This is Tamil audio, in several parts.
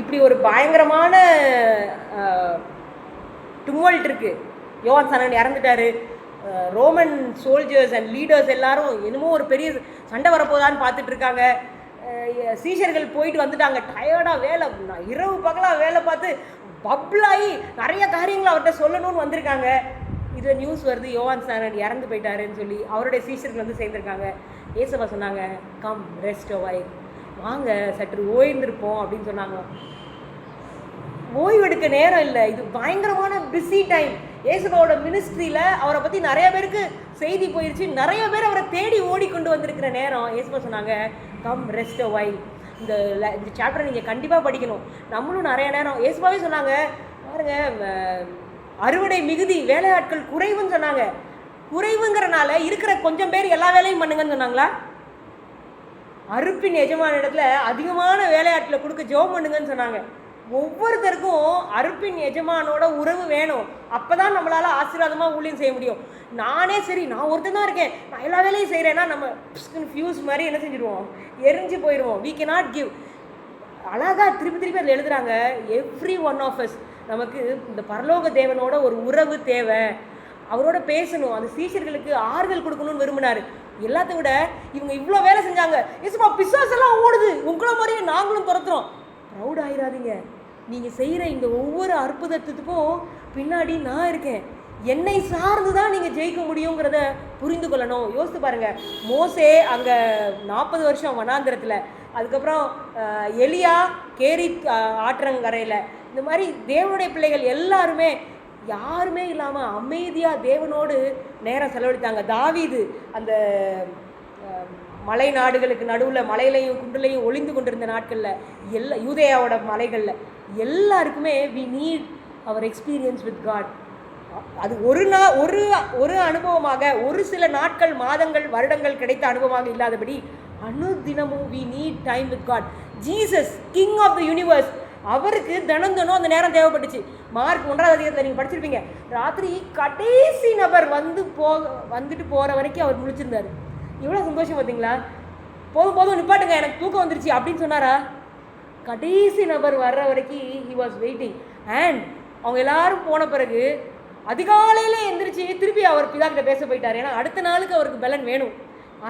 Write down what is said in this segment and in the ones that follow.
இப்படி ஒரு பயங்கரமான டுவல்ட் இருக்குது யோவான் சனன் இறந்துட்டாரு. ரோமன் சோல்ஜர்ஸ் அண்ட் லீடர்ஸ் எல்லாரும் என்னமோ ஒரு பெரிய சண்டை வரப்போதான்னு பார்த்துட்டு இருக்காங்க சீஷர்கள் போயிட்டு வந்துட்டாங்க. டயர்டாக வேலை நான் இரவு பகலாக வேலை பார்த்து பப்ளாகி நிறைய காரியங்களை அவர்கிட்ட சொல்லணும்னு வந்திருக்காங்க. இதில் நியூஸ் வருது. யோவான் சாரன் இறந்து போயிட்டாருன்னு சொல்லி அவருடைய சீஷர்கள் வந்து சேர்ந்துருக்காங்க. ஏசவா சொன்னாங்க கம் ரெஸ்ட் வை வாங்க சற்று ஓய்ந்திருப்போம் அப்படின்னு சொன்னாங்க. ஓய்வெடுக்க நேரம் இல்லை. இது பயங்கரமான பிஸி டைம் ஏசுபாவோட மினிஸ்ட்ரியில் அவரை பற்றி நிறைய பேருக்கு செய்தி போயிடுச்சு நிறைய பேர் அவரை தேடி ஓடிக்கொண்டு வந்திருக்கிற நேரம். ஏசுபா சொன்னாங்க கம் ரெஸ்ட் வை இந்த இந்த சாப்டரை நீங்கள் கண்டிப்பாக படிக்கணும். நம்மளும் நிறைய நேரம் இயேசுபாவே சொன்னாங்க பாருங்க அறுவடை மிகுதி வேலையாட்கள் குறைவுன்னு சொன்னாங்க. குறைவுங்கிறனால இருக்கிற கொஞ்சம் பேர் எல்லா வேலையும் பண்ணுங்கன்னு சொன்னாங்களா? அறுப்பின் எஜமான இடத்துல அதிகமான வேலையாட்டில் கொடுக்க ஜோ பண்ணுங்கன்னு சொன்னாங்க. ஒவ்வொருத்தருக்கும் அறுப்பின் எஜமானோட உறவு வேணும். அப்போ தான் நம்மளால் ஆசீர்வாதமாக ஊழியம் செய்ய முடியும். நானே சரி நான் ஒருத்தன் தான் இருக்கேன். நான் எல்லா வேலையும் செய்கிறேன்னா நம்ம ஃபியூஸ் மாதிரி என்ன செஞ்சிடுவோம் எரிஞ்சு போயிடுவோம் வி கே நாட் கிவ் அழகா திருப்பி திருப்பி அதில் எழுதுறாங்க எவ்ரி ஒன் ஆஃப் அஸ் நமக்கு இந்த பரலோக தேவனோட ஒரு உறவு தேவை. அவரோட பேசணும். அந்த சீஷர்களுக்கு ஆறுதல் கொடுக்கணும்னு விரும்பினார். எல்லாத்த விட இவங்க இவ்வளோ வேலை செஞ்சாங்க. இசுமா பிசாஸ் எல்லாம் ஓடுது. உங்களை மாதிரியே நாங்களும் துரத்துறோம். ப்ரௌட் ஆயிடாதீங்க நீங்கள் செய்கிற இந்த ஒவ்வொரு அற்புதத்துக்கும் பின்னாடி நான் இருக்கேன். என்னை சார்ந்து தான் நீங்கள் ஜெயிக்க முடியுங்கிறத புரிந்து கொள்ளணும். யோசித்து பாருங்கள் மோசே அங்கே நாற்பது வருஷம் வனாந்திரத்தில். அதுக்கப்புறம் எலியா கேரி ஆற்றங்கரையில். இந்த மாதிரி தேவனுடைய பிள்ளைகள் எல்லாருமே யாருமே இல்லாமல் அமைதியாக தேவனோடு நேரம் செலவழித்தாங்க. தாவீது அந்த மலை நாடுகளுக்கு நடுவில் மலையிலையும் குன்றுலையும் ஒளிந்து கொண்டிருந்த நாட்களில் எல்லா யூதேயாவோட மலைகளில் எல்லாருக்குமே we need our experience with God அது ஒரு நா ஒரு ஒரு அனுபவமாக ஒரு சில நாட்கள் மாதங்கள் வருடங்கள் கிடைத்த அனுபவமாக இல்லாதபடி அனுதினமும் we need time with God Jesus king of the universe அவருக்கு தினம் தினம் அந்த நேரம் தேவைப்பட்டுச்சு. மார்க் ஒன்றாவது அதிகாரத்தில் நீங்கள் படிச்சிருப்பீங்க. ராத்திரி கடைசி நபர் வந்து போக வந்துட்டு போகிற வரைக்கும் அவர் முழிச்சிருந்தாரு. இவ்வளோ சந்தோஷம் பார்த்தீங்களா போதும் போதும் நிப்பாட்டுங்க எனக்கு தூக்கம் வந்துருச்சு அப்படின்னு சொன்னாரா? கடைசி நபர் வர்ற வரைக்கும் ஹி வாஸ் வெயிட்டிங் அண்ட் அவங்க எல்லாரும் போன பிறகு அதிகாலையிலே எந்திரிச்சு திருப்பி அவர் பிதா கிட்ட பேச போயிட்டார். ஏன்னா அடுத்த நாளுக்கு அவருக்கு பலன் வேணும்.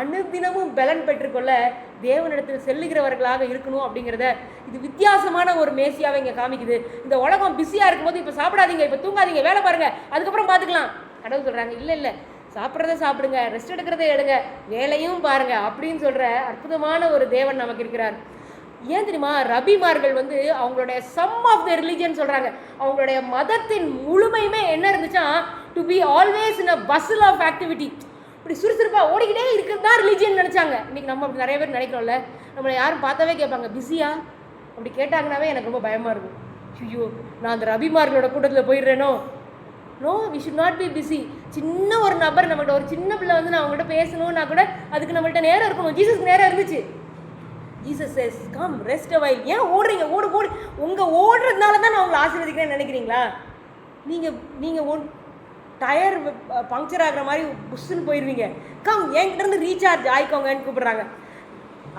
அனுதினமும் பலன் பெற்றுக்கொள்ள தேவனிடத்தில் செல்லுகிறவர்களாக இருக்கணும் அப்படிங்கிறத இது வித்தியாசமான ஒரு மேசியாவை இங்கே காமிக்குது. இந்த உலகம் பிஸியாக இருக்கும்போது இப்போ சாப்பிடாதீங்க இப்போ தூங்காதீங்க வேலை பாருங்க. அதுக்கப்புறம் பார்த்துக்கலாம். கடவுள் சொல்கிறாங்க இல்லை இல்லை சாப்பிட்றத சாப்பிடுங்க ரெஸ்ட் எடுக்கிறத எடுங்க வேலையும் பாருங்க அப்படின்னு சொல்கிற அற்புதமான ஒரு தேவன் நமக்கு இருக்கிறார். ஏன் தெரியுமா? ரபிமார்கள் வந்து அவங்களுடைய சம் ஆஃப் த ரிலிஜன் சொல்கிறாங்க அவங்களுடைய மதத்தின் முழுமையுமே என்ன இருந்துச்சா? To be always in a business of activity இப்படி சுறுசுறுப்பாக ஓடிக்கிட்டே இருக்கிறது தான் ரிலீஜியன் நினச்சாங்க. இன்றைக்கி நம்ம அப்படி நிறைய பேர் நினைக்கிறோம்ல. நம்மளை யாரும் பார்த்தாவே கேட்பாங்க பிஸியா அப்படி கேட்டாங்கனாவே எனக்கு ரொம்ப பயமாக இருக்கும். ஐயோ நான் அந்த ரபிமார்களோட கூட்டத்தில் போயிடுறேனோ? No we should not be busy சின்ன ஒரு நபர் நம்மகிட்ட ஒரு சின்ன பிள்ளை வந்து நான் அவங்ககிட்ட பேசணும்னா கூட அதுக்கு நம்மள்கிட்ட நேரம் இருக்கணும். ஜீசஸ்க்கு நேரம் இருந்துச்சு. Jesus says come rest while ஏன் ஓடுறீங்க? ஓடு ஓடு. உங்கள் ஓடுறதுனால தான் நான் உங்களை ஆசீர்வதிக்கிறேன்னு நினைக்கிறீங்களா? நீங்கள் நீங்கள் ஒன் டயர் பங்க்சர் ஆகிற மாதிரி புஷ்ஷுன்னு போயிடுவீங்க கம் என்கிட்ட இருந்து ரீசார்ஜ் ஆயிக்கோங்கன்னு கூப்பிடுறாங்க.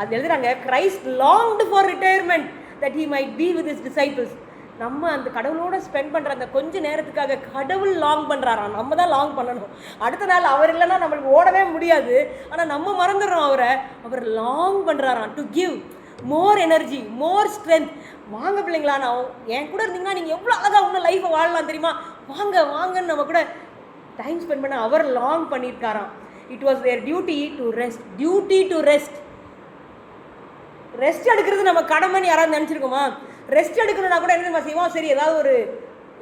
அது எழுதுறாங்க Christ longed for retirement that he might be with his disciples நம்ம அந்த கடவுளோட ஸ்பெண்ட் பண்ணுற அந்த கொஞ்ச நேரத்துக்காக கடவுள் லாங் பண்ணுறாராம் நம்ம தான் லாங் பண்ணணும். அடுத்த நாள் அவர் இல்லைன்னா நம்மளுக்கு ஓடவே முடியாது. ஆனால் நம்ம மறந்துடுறோம் அவரை. அவர் long பண்ணுறாராம் to give more energy more strength வாங்க பிள்ளைங்களா நான் என் கூட இருந்தீங்கன்னா நீங்கள் எவ்வளோ அழகாக இன்னும் லைஃப்பை வாழலாம் தெரியுமா? வாங்க வாங்கன்னு நம்ம கூட டைம் ஸ்பெண்ட் பண்ண அவர் long பண்ணியிருக்காராம் it was their duty to rest duty to rest rest எடுக்கிறது நம்ம கடமைன்னு யாராவது நினச்சிருக்கோமா? ரெஸ்ட் எடுக்கணும்னா கூட என்ன செய்வோம்? சரி ஏதாவது ஒரு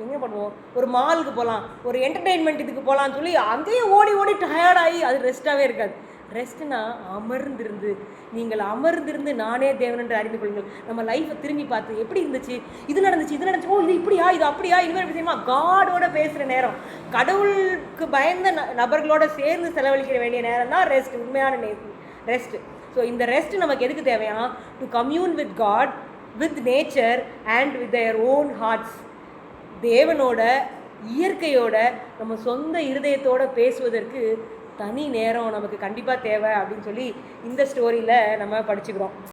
எங்கே பண்ணுவோம்? ஒரு மாலுக்கு போகலாம் ஒரு என்டர்டெயின்மெண்ட் இதுக்கு போகலான்னு சொல்லி அங்கேயும் ஓடி ஓடி டயர்டாகி அது ரெஸ்ட்டாகவே இருக்காது. ரெஸ்ட்னா அமர்ந்திருந்து நீங்கள் அமர்ந்திருந்து நானே தேவன் என்று அறிந்து கொள்ளுங்கள். நம்ம லைஃப்பை திரும்பி பார்த்து எப்படி இருந்துச்சு? இது நடந்துச்சு இது நடந்துச்சு. ஓ இது இப்படியா? இது அப்படியா? இனிமேல் எப்படி செய்யுமா காடோட பேசுகிற நேரம். கடவுளுக்கு பயந்த ந- நபர்களோட சேர்ந்து செலவழிக்கிற வேண்டிய நேரம் தான் ரெஸ்ட் உண்மையான ரெஸ்ட் ஸோ இந்த ரெஸ்ட் நமக்கு எதுக்கு தேவையா to commune with God with nature and with their own hearts தேவனோட இயற்கையோட நம்ம சொந்த இருதயத்தோட பேசுவதற்கு தனி நேரம் நமக்கு கண்டிப்பாக தேவை அப்படின்னு சொல்லி இந்த ஸ்டோரியில் நம்ம படிச்சுக்கிறோம்.